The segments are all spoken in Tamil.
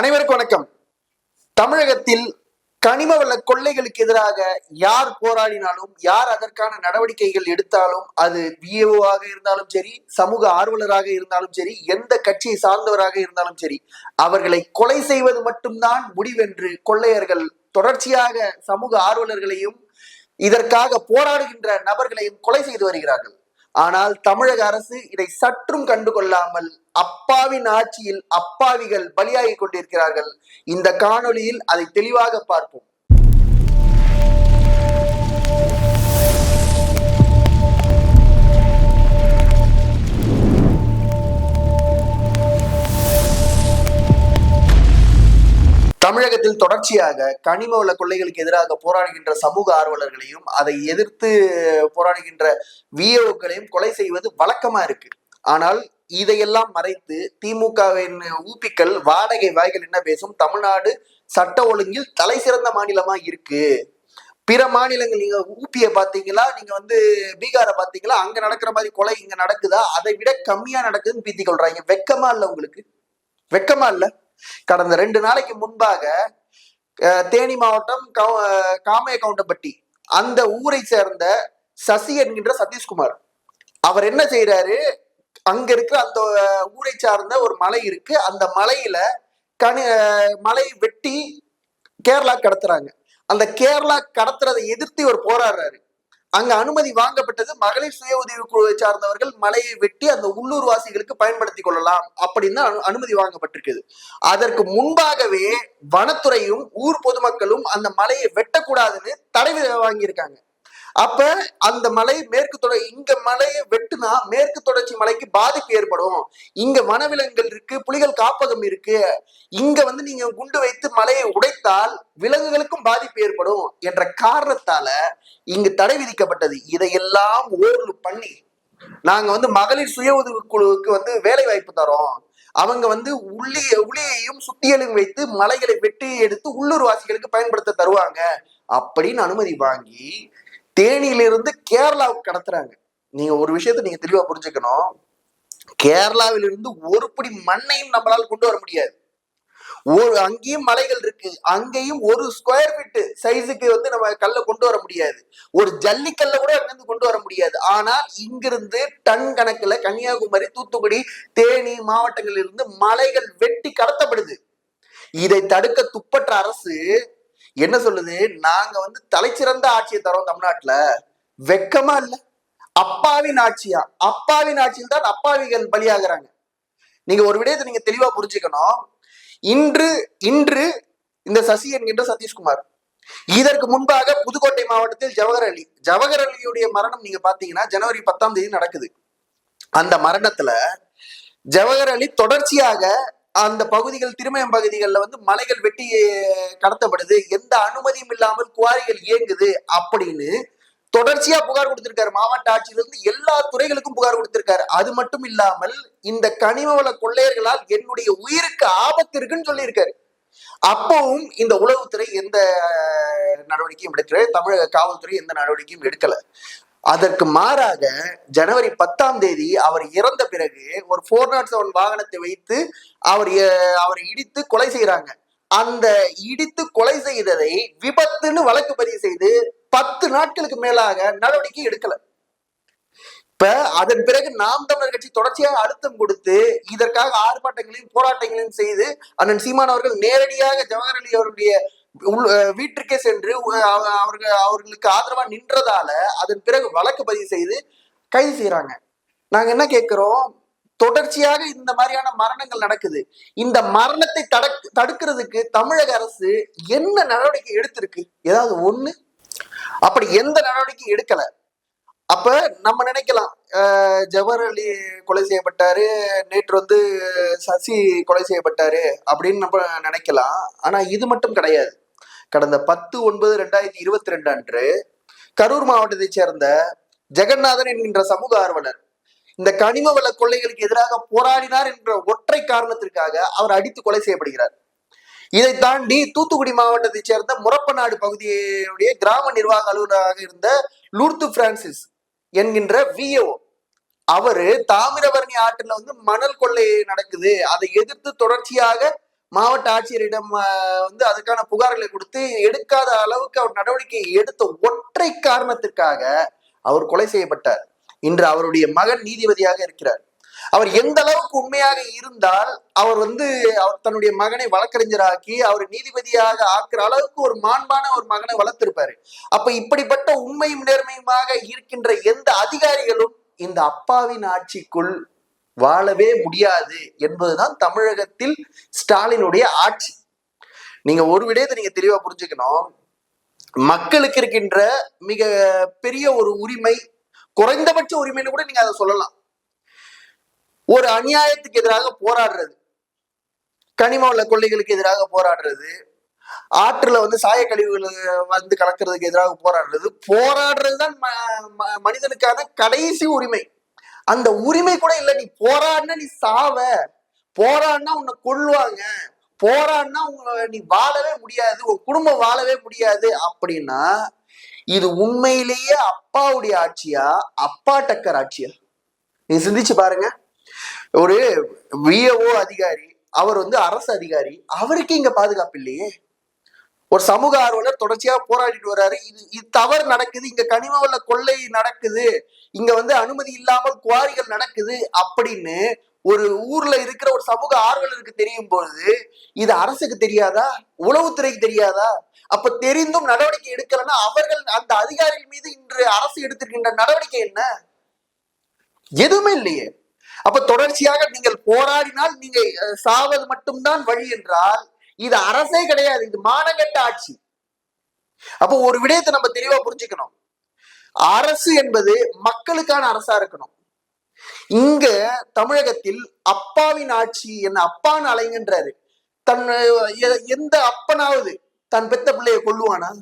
அனைவருக்கும் வணக்கம். தமிழகத்தில் கனிம வள கொள்ளைகளுக்கு எதிராக யார் போராடினாலும் யார் அதற்கான நடவடிக்கைகள் எடுத்தாலும் அது விஏஓவாக இருந்தாலும் சரி சமூக ஆர்வலராக இருந்தாலும் சரி எந்த கட்சியை சார்ந்தவராக இருந்தாலும் சரி அவர்களை கொலை செய்வது மட்டும்தான் முடிவென்று கொள்ளையர்கள் தொடர்ச்சியாக சமூக ஆர்வலர்களையும் இதற்காக போராடுகின்ற நபர்களையும் கொலை செய்து வருகிறார்கள். ஆனால் தமிழக அரசு இதை சற்றும் கண்டுகொள்ளாமல் அப்பாவின் ஆட்சியில் அப்பாவிகள் பலியாகி கொண்டிருக்கிறார்கள். இந்த காணொளியில் அதை தெளிவாக பார்ப்போம். தமிழகத்தில் தொடர்ச்சியாக கனிம வள கொள்ளைகளுக்கு எதிராக போராடுகின்ற சமூக ஆர்வலர்களையும் அதை எதிர்த்து போராடுகின்ற விஏஓக்களையும் கொலை செய்வது வழக்கமா இருக்கு. ஆனால் இதையெல்லாம் மறைத்து திமுகவின் ஊப்பிக்கள் வாடகை வாய்கள் என்ன பேசும்? தமிழ்நாடு சட்ட ஒழுங்கில் தலை சிறந்த மாநிலமா இருக்கு. பிற மாநிலங்கள் நீங்க ஊப்பிய பாத்தீங்களா நீங்க வந்து பீகாரை பாத்தீங்களா அங்க நடக்கிற மாதிரி கொலை இங்க நடக்குதா? அதை விட கம்மியா நடக்குதுன்னு பீத்தி கொள்றாங்க. வெக்கமா இல்ல உங்களுக்கு? வெக்கமா இல்லை? கடந்த ரெண்டு நாளைக்கு முன்பாக தேனி மாவட்டம் காமைய கவுண்டப்பட்டி அந்த ஊரை சேர்ந்த சசி என்கின்ற சதீஷ்குமார். அவர் என்ன செய்யறாரு அங்க இருக்கிற அந்த ஊரை சார்ந்த ஒரு மலை இருக்கு. அந்த மலையில கனி அஹ், மலை வெட்டி கேரளா கடத்துறாங்க. அந்த கேரளா கடத்துறதை எதிர்த்து இவர் போராடுறாரு. அங்க அனுமதி வாங்கப்பட்டது மகளிர் சுய உதவி குழுவை சார்ந்தவர்கள் மலையை வெட்டி அந்த உள்ளூர் வாசிகளுக்கு பயன்படுத்திக் கொள்ளலாம் அப்படின்னு அனுமதி வாங்கப்பட்டிருக்குது. அதற்கு முன்பாகவே வனத்துறையும் ஊர் பொதுமக்களும் அந்த மலையை வெட்டக்கூடாதுன்னு தடை வாங்கியிருக்காங்க. அப்ப அந்த மலை மேற்கு தொடர் இங்க மலையை வெட்டுனா மேற்கு தொடர்ச்சி மலைக்கு பாதிப்பு ஏற்படும். இங்க வனவிலங்குகள் இருக்கு புலிகள் காப்பகம் இருக்கு. இங்க வந்து நீங்க குண்டு வைத்து மலையை உடைத்தால் விலங்குகளுக்கும் பாதிப்பு ஏற்படும் என்ற காரணத்தால இங்கு தடை விதிக்கப்பட்டது. இதையெல்லாம் ஓர்வு பண்ணி நாங்க வந்து மகளிர் சுய உதவி குழுவுக்கு வந்து வேலை வாய்ப்பு தரோம். அவங்க வந்து உள்ளி உளியையும் சுத்தியலும் வைத்து மலைகளை வெட்டி எடுத்து உள்ளூர் வாசிகளுக்கு பயன்படுத்த தருவாங்க. அப்படின்னு அனுமதி வாங்கி தேனியிலிருந்து கேரளாவுக்கு கடத்துறாங்க. நீங்க ஒரு விஷயத்த நீங்க தெளிவா புரிஞ்சுக்கணும். கேரளாவிலிருந்து ஒரு படி மண்ணையும் நம்மளால் கொண்டு வர முடியாது. ஒரு அங்கேயும் மலைகள் இருக்கு. அங்கேயும் ஒரு ஸ்கொயர் ஃபீட் சைஸுக்கு வந்து நம்ம கல்லை கொண்டு வர முடியாது. ஒரு ஜல்லிக்கல்ல கூட அங்கிருந்து கொண்டு வர முடியாது. ஆனால் இங்கிருந்து டன் கணக்குல கன்னியாகுமரி தூத்துக்குடி தேனி மாவட்டங்களில் இருந்து மலைகள் வெட்டி கடத்தப்படுது. இதை தடுக்க துப்பற்ற அரசு என்ன சொல்லுது? நாங்க வந்து தலைச்சிறந்த ஆட்சியை தரோம் தமிழ்நாட்டுல. வெக்கமா இல்ல. அப்பாவின் ஆட்சியா? அப்பாவின் ஆட்சியில் தான் அப்பாவிகள் பலியாகிறாங்க. நீங்க ஒரு விடயத்தை நீங்க தெளிவா புரிஞ்சுக்கணும். இன்று இன்று இந்த சசி என்கின்ற சதீஷ்குமார் இதற்கு முன்பாக புதுக்கோட்டை மாவட்டத்தில் ஜவஹர் அலி ஜவஹர் அலியுடைய மரணம் நீங்க பாத்தீங்கன்னா ஜனவரி பத்தாம் தேதி நடக்குது. அந்த மரணத்துல ஜவஹர் அலி தொடர்ச்சியாக அந்த பகுதிகள் திருமயம் பகுதிகளில் வந்து மலைகள் வெட்டி கடத்தப்படுது. எந்த அனுமதியும் இல்லாமல் குவாரிகள் இயங்குது அப்படின்னு தொடர்ச்சியா புகார் கொடுத்திருக்காரு. மாவட்ட ஆட்சியிலிருந்து எல்லா துறைகளுக்கும் புகார் கொடுத்திருக்காரு. அது மட்டும் இல்லாமல் இந்த கனிம வள கொள்ளையர்களால் என்னுடைய உயிருக்கு ஆபத்து இருக்குன்னு சொல்லியிருக்காரு. அப்பவும் இந்த உளவுத்துறை எந்த நடவடிக்கையும் எடுக்கல. தமிழக காவல்துறை எந்த நடவடிக்கையும் எடுக்கல. அதற்கு மாறாக ஜனவரி பத்தாம் தேதி அவர் இறந்த பிறகு ஒரு ஃபோர் நாட் செவன் வாகனத்தை வைத்து அவர் அவரை இடித்து கொலை செய்யறாங்க அந்த இடித்து கொலை செய்ததை விபத்துன்னு வழக்கு பதிவு செய்து பத்து நாட்களுக்கு மேலாக நடவடிக்கை எடுக்கல. இப்ப அதன் பிறகு நாம் தமிழர் கட்சி தொடர்ச்சியாக அழுத்தம் கொடுத்து இதற்காக ஆர்ப்பாட்டங்களையும் போராட்டங்களையும் செய்து அண்ணன் சீமான் அவர்கள் நேரடியாக ஜவஹர் அலி அவருடைய வீட்டிற்கே சென்று அவர்கள் அவர்களுக்கு ஆதரவா நின்றதால அதன் பிறகு வழக்கு பதிவு செய்து கைது செய்யறாங்க நாங்க என்ன கேட்கிறோம்? தொடர்ச்சியாக இந்த மாதிரியான மரணங்கள் நடக்குது. இந்த மரணத்தை தடக் தடுக்கிறதுக்கு தமிழக அரசு என்ன நடவடிக்கை எடுத்திருக்கு? ஏதாவது ஒண்ணு? அப்படி எந்த நடவடிக்கையும் எடுக்கல. அப்ப நம்ம நினைக்கலாம். ஜவஹர் அலி கொலை செய்யப்பட்டாரு நேற்று வந்து சசி கொலை செய்யப்பட்டாரு அப்படின்னு நம்ம நினைக்கலாம். ஆனா இது மட்டும் கிடையாது. கடந்த பத்து ஒன்பது ரெண்டாயிரத்தி இருபத்தி ரெண்டு அன்று கரூர் மாவட்டத்தைச் சேர்ந்த ஜெகநாதன் என்கின்ற சமூக ஆர்வலர் இந்த கனிம வள கொள்ளைகளுக்கு எதிராக போராடினார் என்ற ஒற்றை காரணத்திற்காக அவர் அடித்து கொலை செய்யப்படுகிறார். இதை தாண்டி தூத்துக்குடி மாவட்டத்தைச் சேர்ந்த முரப்பநாடு பகுதியுடைய கிராம நிர்வாக அலுவலராக இருந்த லூர்த்து பிரான்சிஸ் என்கின்ற விஏஓ அவரு தாமிரபரணி ஆற்றில் வந்து மணல் கொள்ளை நடக்குது. அதை எதிர்த்து தொடர்ச்சியாக மாவட்ட ஆட்சியரிடம் வந்து அதுக்கான புகார்களை கொடுத்து எடுக்காத அளவுக்கு அவர் நடவடிக்கை எடுத்த ஒற்றை காரணத்திற்காக அவர் கொலை செய்யப்பட்டார். இன்று அவருடைய மகன் நீதிபதியாக இருக்கிறார். அவர் எந்த அளவுக்கு உண்மையாக இருந்தால் அவர் வந்து அவர் தன்னுடைய மகனை வழக்கறிஞராக்கி அவர் நீதிபதியாக ஆக்குற அளவுக்கு ஒரு மாண்பான ஒரு மகனை வளர்த்திருப்பாரு. அப்ப இப்படிப்பட்ட உண்மையும் நேர்மையுமாக இருக்கின்ற எந்த அதிகாரிகளும் இந்த அப்பாவின் ஆட்சிக்குள் வாழவே முடியாது என்பதுதான் தமிழகத்தில் ஸ்டாலினுடைய ஆட்சி. நீங்க ஒரு விடயத்தை நீங்க தெளிவா புரிஞ்சுக்கணும். மக்களுக்கு இருக்கின்ற மிக பெரிய ஒரு உரிமை குறைந்தபட்ச உரிமைன்னு கூட நீங்க அதை சொல்லலாம். ஒரு அநியாயத்துக்கு எதிராக போராடுறது கனிம உள்ள கொள்ளைகளுக்கு எதிராக போராடுறது ஆற்றுல வந்து சாய கழிவுகள் வந்து கலக்கிறதுக்கு எதிராக போராடுறது போராடுறது தான் ம- ம- மனிதனுக்கான கடைசி உரிமை. அந்த உரிமை கூட இல்ல. நீ போராடினா நீ சாவ. போராடினா உன்னை கொல்லுவாங்க. போராடினா உங்க நீ வாழவே முடியாது. உன் குடும்பம் வாழவே முடியாது. அப்படின்னா இது உண்மையிலேயே அப்பாவுடைய ஆட்சியா? அப்பா டக்கர் ஆட்சியா? நீ சிந்திச்சு பாருங்க. ஒரு விஏஓ அதிகாரி அவர் வந்து அரசு அதிகாரி. அவருக்கு இங்க பாதுகாப்பு இல்லையே. ஒரு சமூக ஆர்வலர் தொடர்ச்சியா போராடிட்டு வர்றாரு. இது இது தவறு நடக்குது. இங்க கனிம வள கொள்ளை நடக்குது. இங்க வந்து அனுமதி இல்லாமல் குவாரிகள் நடக்குது அப்படின்னு ஒரு ஊர்ல இருக்கிற ஒரு சமூக ஆர்வலருக்கு தெரியும் பொழுது இது அரசுக்கு தெரியாதா? உளவுத்துறைக்கு தெரியாதா? அப்ப தெரிந்தும் நடவடிக்கை எடுக்கலன்னா அவர்கள் அந்த அதிகாரிகள் மீது இன்று அரசு எடுத்திருக்கின்ற நடவடிக்கை என்ன? எதுவுமே இல்லையே. அப்ப தொடர்ச்சியாக நீங்கள் போராடினால் நீங்க சாவது மட்டும்தான் வழி என்றால் இது அரசே கிடையாது இது மானங்கட்ட ஆட்சி. அப்போ ஒரு விடயத்தை நம்ம தெளிவா புரிஞ்சுக்கணும். அரசு என்பது மக்களுக்கான அரசா இருக்கணும். இங்க தமிழகத்தில் அப்பாவின் ஆட்சி என்ன அப்பான்னு அலைங்கன்றாரு. தன் எ- எந்த அப்பனாவது தன் பெத்த பிள்ளைய கொல்லுவானா?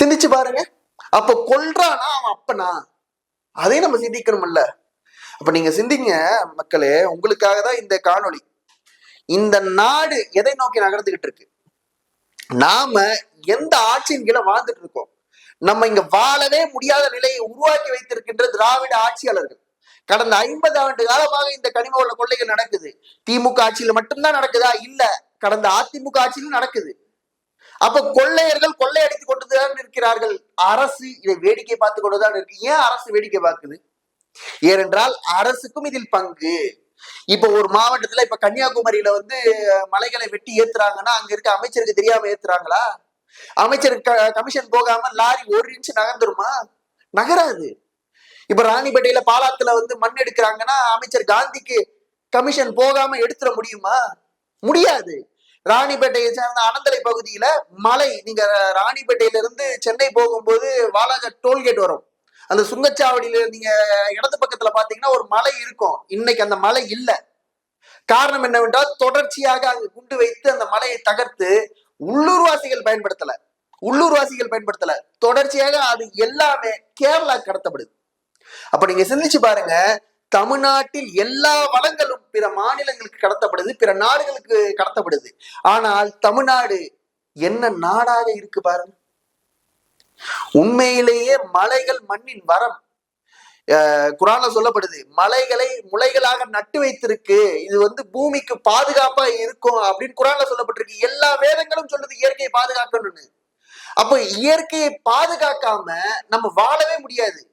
சிந்திச்சு பாருங்க. அப்ப கொல்றானா அவன் அப்பனா? அதையும் நம்ம சிந்திக்கணும்ல. அப்ப நீங்க சிந்திங்க மக்களே உங்களுக்காக தான் இந்த காணொளி. இந்த நாடு எதை நோக்கி நகர்ந்துகிட்டு இருக்கு? நாம எந்த ஆட்சியின் கீழே வாழ்ந்துட்டு இருக்கோம்? நம்ம இங்க வாழவே முடியாத நிலையை உருவாக்கி வைத்திருக்கின்ற திராவிட ஆட்சியாளர்கள். கடந்த ஐம்பது ஆண்டு காலமாக இந்த கனிம வள கொள்ளைகள் நடக்குது. திமுக ஆட்சியில மட்டும்தான் நடக்குதா? இல்ல. கடந்த அதிமுக ஆட்சியிலும் நடக்குது. அப்ப கொள்ளையர்கள் கொள்ளையடித்துக் கொண்டுதான் இருக்கிறார்கள் அரசு இதை வேடிக்கை பார்த்து கொண்டுதான் இருக்கு. ஏன் அரசு வேடிக்கை பார்க்குது? ஏனென்றால் அரசுக்கும் இதில் பங்கு. இப்ப ஒரு மாவட்டத்துல இப்ப கன்னியாகுமரியில வந்து மலைகளை வெட்டி ஏத்துறாங்கன்னா அங்க இருக்க அமைச்சருக்கு தெரியாம ஏத்துறாங்களா? அமைச்சருக்கு கமிஷன் போகாம லாரி ஒரு நிமிஷம் நகர்ந்துருமா? நகராது. இப்ப ராணிப்பேட்டையில பாலாத்துல வந்து மண் எடுக்கிறாங்கன்னா அமைச்சர் காந்திக்கு கமிஷன் போகாம எடுத்துட முடியுமா? முடியாது. ராணிப்பேட்டையை சேர்ந்த அனந்தலை பகுதியில மலை நீங்க ராணிப்பேட்டையில இருந்து சென்னை போகும்போது வாலாஜா டோல்கேட் வரும். அந்த சுங்கச்சாவடியில நீங்க இடது பக்கத்துல பாத்தீங்கன்னா ஒரு மலை இருக்கும். இன்னைக்கு அந்த மலை இல்ல. காரணம் என்னவென்றால் தொடர்ச்சியாக அங்கு குண்டு வைத்து அந்த மலையை தகர்த்து உள்ளூர்வாசிகள் பயன்படுத்தல. உள்ளூர்வாசிகள் பயன்படுத்தல. தொடர்ச்சியாக அது எல்லாமே கேரளா கடத்தப்படுது. அப்ப நீங்க சிந்திச்சு பாருங்க. தமிழ்நாட்டில் எல்லா வளங்களும் பிற மாநிலங்களுக்கு கடத்தப்படுது பிற நாடுகளுக்கு கடத்தப்படுது. ஆனால் தமிழ்நாடு என்ன நாடாக இருக்கு பாருங்க. உண்மையிலேயே மலைகள் மண்ணின் வரம். குரான்ல சொல்லப்படுது மலைகளை முளைகளாக நட்டு வைத்திருக்கு. இது வந்து பூமிக்கு பாதுகாப்பா இருக்கும் அப்படின்னு குரான்ல சொல்லப்பட்டிருக்கு. எல்லா வேதங்களும் சொல்லுது இயற்கையை பாதுகாக்கணும்னு. அப்போ இயற்கையை பாதுகாக்காம நம்ம வாழவே முடியாது.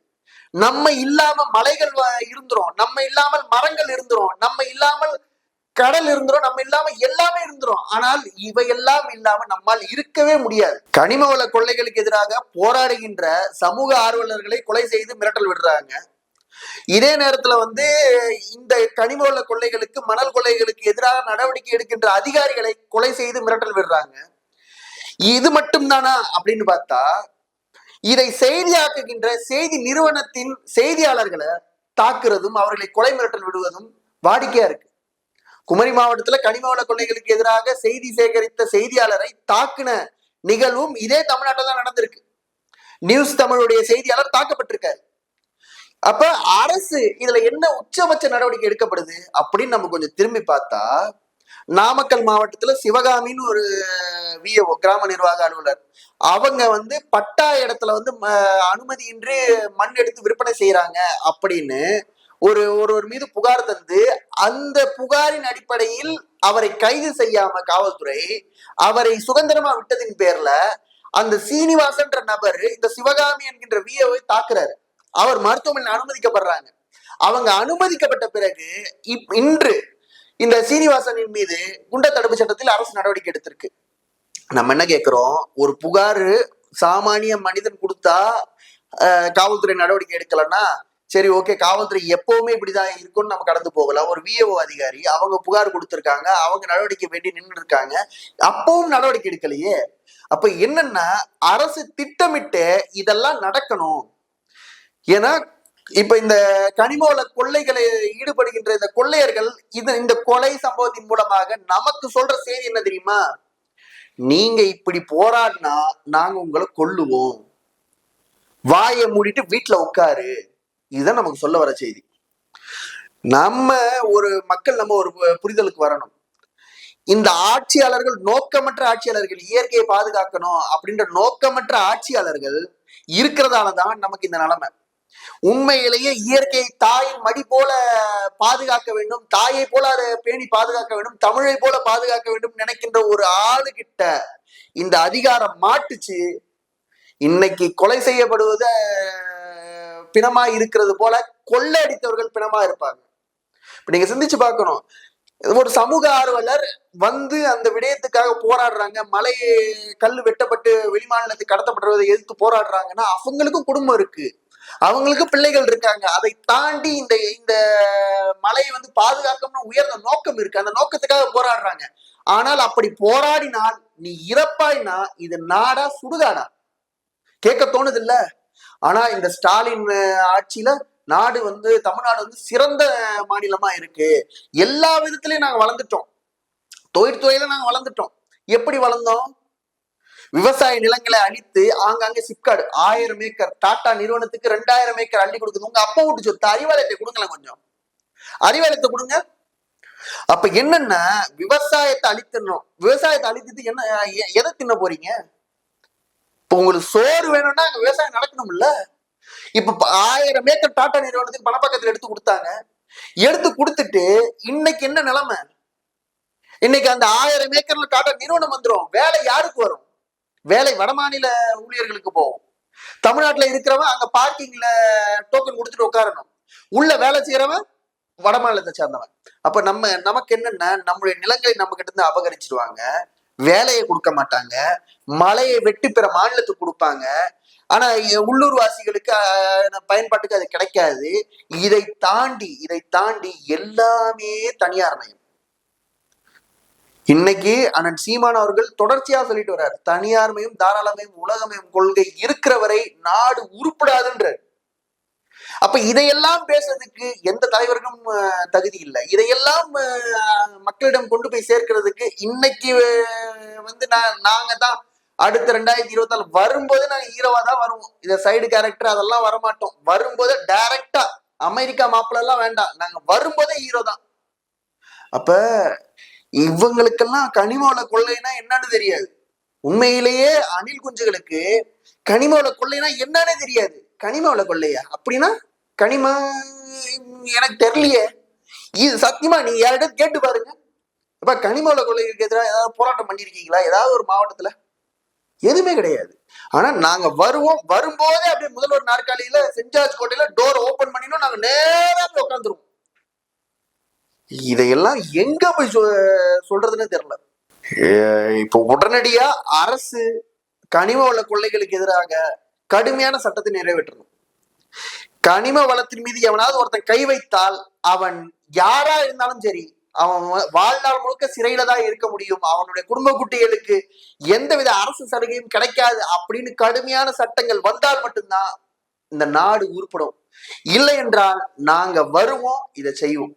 நம்ம இல்லாம மலைகள் வ- இருந்துரும். நம்ம இல்லாமல் மரங்கள் இருந்துரும். நம்ம இல்லாமல் கடல் இருந்துரும் நம்ம இல்லாம எல்லாமே இருந்துரும். ஆனால் இவையெல்லாம் இல்லாம நம்மால் இருக்கவே முடியாது. கனிம வள கொள்ளைகளுக்கு எதிராக போராடுகின்ற சமூக ஆர்வலர்களை கொலை செய்து மிரட்டல் விடுறாங்க. இதே நேரத்துல வந்து இந்த கனிம வள கொள்ளைகளுக்கு மணல் கொள்ளைகளுக்கு எதிராக நடவடிக்கை எடுக்கின்ற அதிகாரிகளை கொலை செய்து மிரட்டல் விடுறாங்க. இது மட்டும்தானா அப்படின்னு பார்த்தா இதை செய்தியாக்குகின்ற செய்தி நிறுவனத்தின் செய்தியாளர்களை தாக்குறதும் அவர்களை கொலை மிரட்டல் விடுவதும் வாடிக்கையா இருக்கு. குமரி மாவட்டத்துல கனிம வள கொள்ளைகளுக்கு எதிராக செய்தி சேகரித்த செய்தியாளரை தாக்குன நிகழ்வும் இதே தமிழ்நாட்டில் தான் நடந்திருக்கு. நியூஸ் தமிழுடைய செய்தியாளர் தாக்கப்பட்டிருக்காரு. அப்ப அரசு இதுல என்ன உச்சபட்ச நடவடிக்கை எடுக்கப்படுது அப்படின்னு நம்ம கொஞ்சம் திரும்பி பார்த்தா நாமக்கல் மாவட்டத்துல சிவகாமின்னு ஒரு விஏஓ கிராம நிர்வாக அலுவலர் அவங்க வந்து பட்டா இடத்துல வந்து ம- அனுமதியின்றி மண் எடுத்து விற்பனை செய்யறாங்க அப்படின்னு ஒரு ஒருவர் மீது புகார் தந்து அந்த புகாரின் அடிப்படையில் அவரை கைது செய்யாம காவல்துறை அவரை சுதந்திரமா விட்டதின் பேர்ல அந்த சீனிவாசன்ற நபர் இந்த சிவகாமி என்கின்ற வியவை தாக்குறாரு. அவர் மருத்துவமனையில் அனுமதிக்கப்படுறாங்க. அவங்க அனுமதிக்கப்பட்ட பிறகு இப்- இன்று இந்த சீனிவாசனின் மீது குண்ட தடுப்பு சட்டத்தில் அரசு நடவடிக்கை எடுத்திருக்கு. நம்ம என்ன கேட்கிறோம் ஒரு புகார் சாமானிய மனிதன் கொடுத்தா காவல்துறை நடவடிக்கை எடுக்கலன்னா சரி ஓகே காவல்துறை எப்பவுமே இப்படிதான் இருக்கும்னு நம்ம கடந்து போகலாம். ஒரு விஏஓ அதிகாரி அவங்க புகார் கொடுத்துருக்காங்க. அவங்க நடவடிக்கை வேண்டி நின்று இருக்காங்க அப்பவும் நடவடிக்கை எடுக்கலையே. அப்ப என்னன்னா அரசு திட்டமிட்டு இதெல்லாம் நடக்கணும். ஏன்னா இப்ப இந்த கனிமோல கொள்ளைகளை ஈடுபடுகின்ற இந்த கொள்ளையர்கள் இது இந்த கொலை சம்பவத்தின் மூலமாக நமக்கு சொல்ற செய்தி என்ன தெரியுமா? நீங்க இப்படி போராடினா நாங்க உங்களை கொல்லுவோம். வாயை மூடிட்டு வீட்டுல உட்காரு. இதுதான் நமக்கு சொல்ல வர செய்தி. நம்ம ஒரு மக்கள் நம்ம ஒரு புரிதலுக்கு வரணும். இந்த ஆட்சியாளர்கள் நோக்கமற்ற ஆட்சியாளர்கள் இயற்கையை பாதுகாக்கணும் அப்படின்ற நோக்கமற்ற ஆட்சியாளர்கள் இருக்கிறதால தான் நமக்கு இந்த நிலைமை. உண்மையிலேயே இயற்கை தாயின் மடி போல பாதுகாக்க வேண்டும் தாயை போல அதை பேணி பாதுகாக்க வேண்டும் தமிழை போல பாதுகாக்க வேண்டும் நினைக்கின்ற ஒரு ஆளு கிட்ட இந்த அதிகாரம் மாட்டுச்சு. இன்னைக்கு கொலை செய்யப்படுவத பிணமா இருக்கிறது போல கொள்ளையடித்தவர்கள் பிணமா இருப்பாங்க. இப்ப நீங்க சிந்திச்சு பார்க்கணும். ஒரு சமூக ஆர்வலர் வந்து அந்த விடயத்துக்காக போராடுறாங்க. மலை கல் வெட்டப்பட்டு வெளிமாநிலத்துக்கு கடத்தப்படுறதை எதிர்த்து போராடுறாங்கன்னா அவங்களுக்கும் குடும்பம் இருக்கு. அவங்களுக்கு பிள்ளைகள் இருக்காங்க. அதை தாண்டி இந்த இந்த மலையை வந்து பாதுகாக்கணும்னு உயர்ந்த நோக்கம் இருக்கு. அந்த நோக்கத்துக்காக போராடுறாங்க. ஆனால் அப்படி போராடினால் நீ இறப்பாய்னா இது நாடா சுடுகாடா. கேட்க தோணுது இல்ல? ஆனா இந்த ஸ்டாலின் ஆட்சியில நாடு வந்து தமிழ்நாடு வந்து சிறந்த மாநிலமா இருக்கு. எல்லா விதத்திலயும் நாங்க வளர்ந்துட்டோம். தொழிற்துறையில நாங்க வளர்ந்துட்டோம். எப்படி வளர்ந்தோம்? விவசாய நிலங்களை அழித்து ஆங்காங்கே சிப்காடு ஆயிரம் ஏக்கர் டாடா நிறுவனத்துக்கு ரெண்டாயிரம் ஏக்கர் அள்ளி கொடுக்குது. உங்க அப்பா வீட்டு சொத்து அறிவாலயத்தை கொடுங்களேன் கொஞ்சம். அறிவாலயத்தை கொடுங்க. அப்ப என்னன்னா விவசாயத்தை அழித்திடணும். விவசாயத்தை அழித்துட்டு என்ன எதை தின்ன போறீங்க? இப்போ உங்களுக்கு சோறு வேணும்னா அங்கே விவசாயம் நடக்கணும்ல? இப்ப ஆயிரம் ஏக்கர் டாடா நிறுவனத்துக்கு பணப்பக்கத்தில் எடுத்து கொடுத்தாங்க. எடுத்து கொடுத்துட்டு இன்னைக்கு என்ன நிலைமை? இன்னைக்கு அந்த ஆயிரம் ஏக்கர்ல டாடா நிறுவனம் வந்துடும் வேலை யாருக்கு வரும்? வேலை வடமாநில ஊழியர்களுக்கு போகும். தமிழ்நாட்டுல இருக்கிறவன் அங்க பார்க்கிங்ல டோக்கன் கொடுத்துட்டு உட்காரணும். உள்ள வேலை செய்யறவன் வடமாநிலத்தை சேர்ந்தவன். அப்ப நம்ம நமக்கு என்னன்னா? நம்மளுடைய நிலங்களை நம்ம கிட்ட இருந்து அபகரிச்சிருவாங்க. வேலையை கொடுக்க மாட்டாங்க. மலையை வெட்டி பிற மாநிலத்துக்கு கொடுப்பாங்க. ஆனா உள்ளூர் வாசிகளுக்கு பயன்பாட்டுக்கு அது கிடைக்காது. இதை தாண்டி இதை தாண்டி எல்லாமே தனியார் மயம். இன்னைக்கு அண்ணன் சீமான் அவர்கள் தொடர்ச்சியா சொல்லிட்டு வர்றாரு. தனியார்மையும் தாராளமயம் உலகமயம் கொள்கை இருக்கிற வரை நாடு உருப்படாதுன்றார். அப்ப இதையெல்லாம் பேசுறதுக்கு எந்த தலைவருக்கும் தகுதி இல்லை. இதையெல்லாம் மக்களிடம் கொண்டு போய் சேர்க்கிறதுக்கு இன்னைக்கு வந்து நான் நாங்க தான் அடுத்த ரெண்டாயிரத்தி இருபத்தி நாலு வரும்போது நாங்க ஹீரோவா தான் வருவோம். இந்த சைடு கேரக்டர் அதெல்லாம் வரமாட்டோம். வரும்போது டைரக்டா அமெரிக்கா மாப்பிள்ள எல்லாம் வேண்டாம். நாங்க வரும்போதே ஹீரோ தான். அப்ப இவங்களுக்கெல்லாம் கனிமவள கொள்ளைனா என்னன்னு தெரியாது. உண்மையிலேயே அணில் குஞ்சுகளுக்கு கனிமவள கொள்ளைனா என்னன்னு தெரியாது. கனிமவள கொள்ளையா? அப்படின்னா கனிம எனக்கு தெரியலையே. இது சத்தியமா நீ யார்கிட்ட கேட்டு பாருங்க. இப்ப கனிமவள கொள்கைக்கு எதிராக ஏதாவது போராட்டம் பண்ணிருக்கீங்களா? ஏதாவது ஒரு மாவட்டத்துல? எதுவுமே கிடையாது. ஆனா நாங்க வருவோம். வரும்போதே அப்படியே முதல்வர் நாற்காலியில செஞ்சார்ஜ் கோட்டையில டோர் ஓபன் பண்ணினோம் நாங்க நேரா போய் உட்காந்துருவோம் இதையெல்லாம் எங்க போய் சொ- சொல்றதுன்னு தெரியல. இப்போ உடனடியா அரசு கனிம வள கொள்ளைகளுக்கு எதிராக கடுமையான சட்டத்தை நிறைவேற்றணும். கனிம வளத்தின் மீது எவனாவது ஒருத்தன் கை வைத்தால் அவன் யாரா இருந்தாலும் சரி அவன் வாழ்நாள் முழுக்க சிறையில தான் இருக்க முடியும். அவனுடைய குடும்ப குட்டிகளுக்கு எந்தவித அரசு சலுகையும் கிடைக்காது அப்படின்னு கடுமையான சட்டங்கள் வந்தால் மட்டும்தான் இந்த நாடு உருப்படும். இல்லை என்றால் நாங்க வருவோம் இதை செய்வோம்.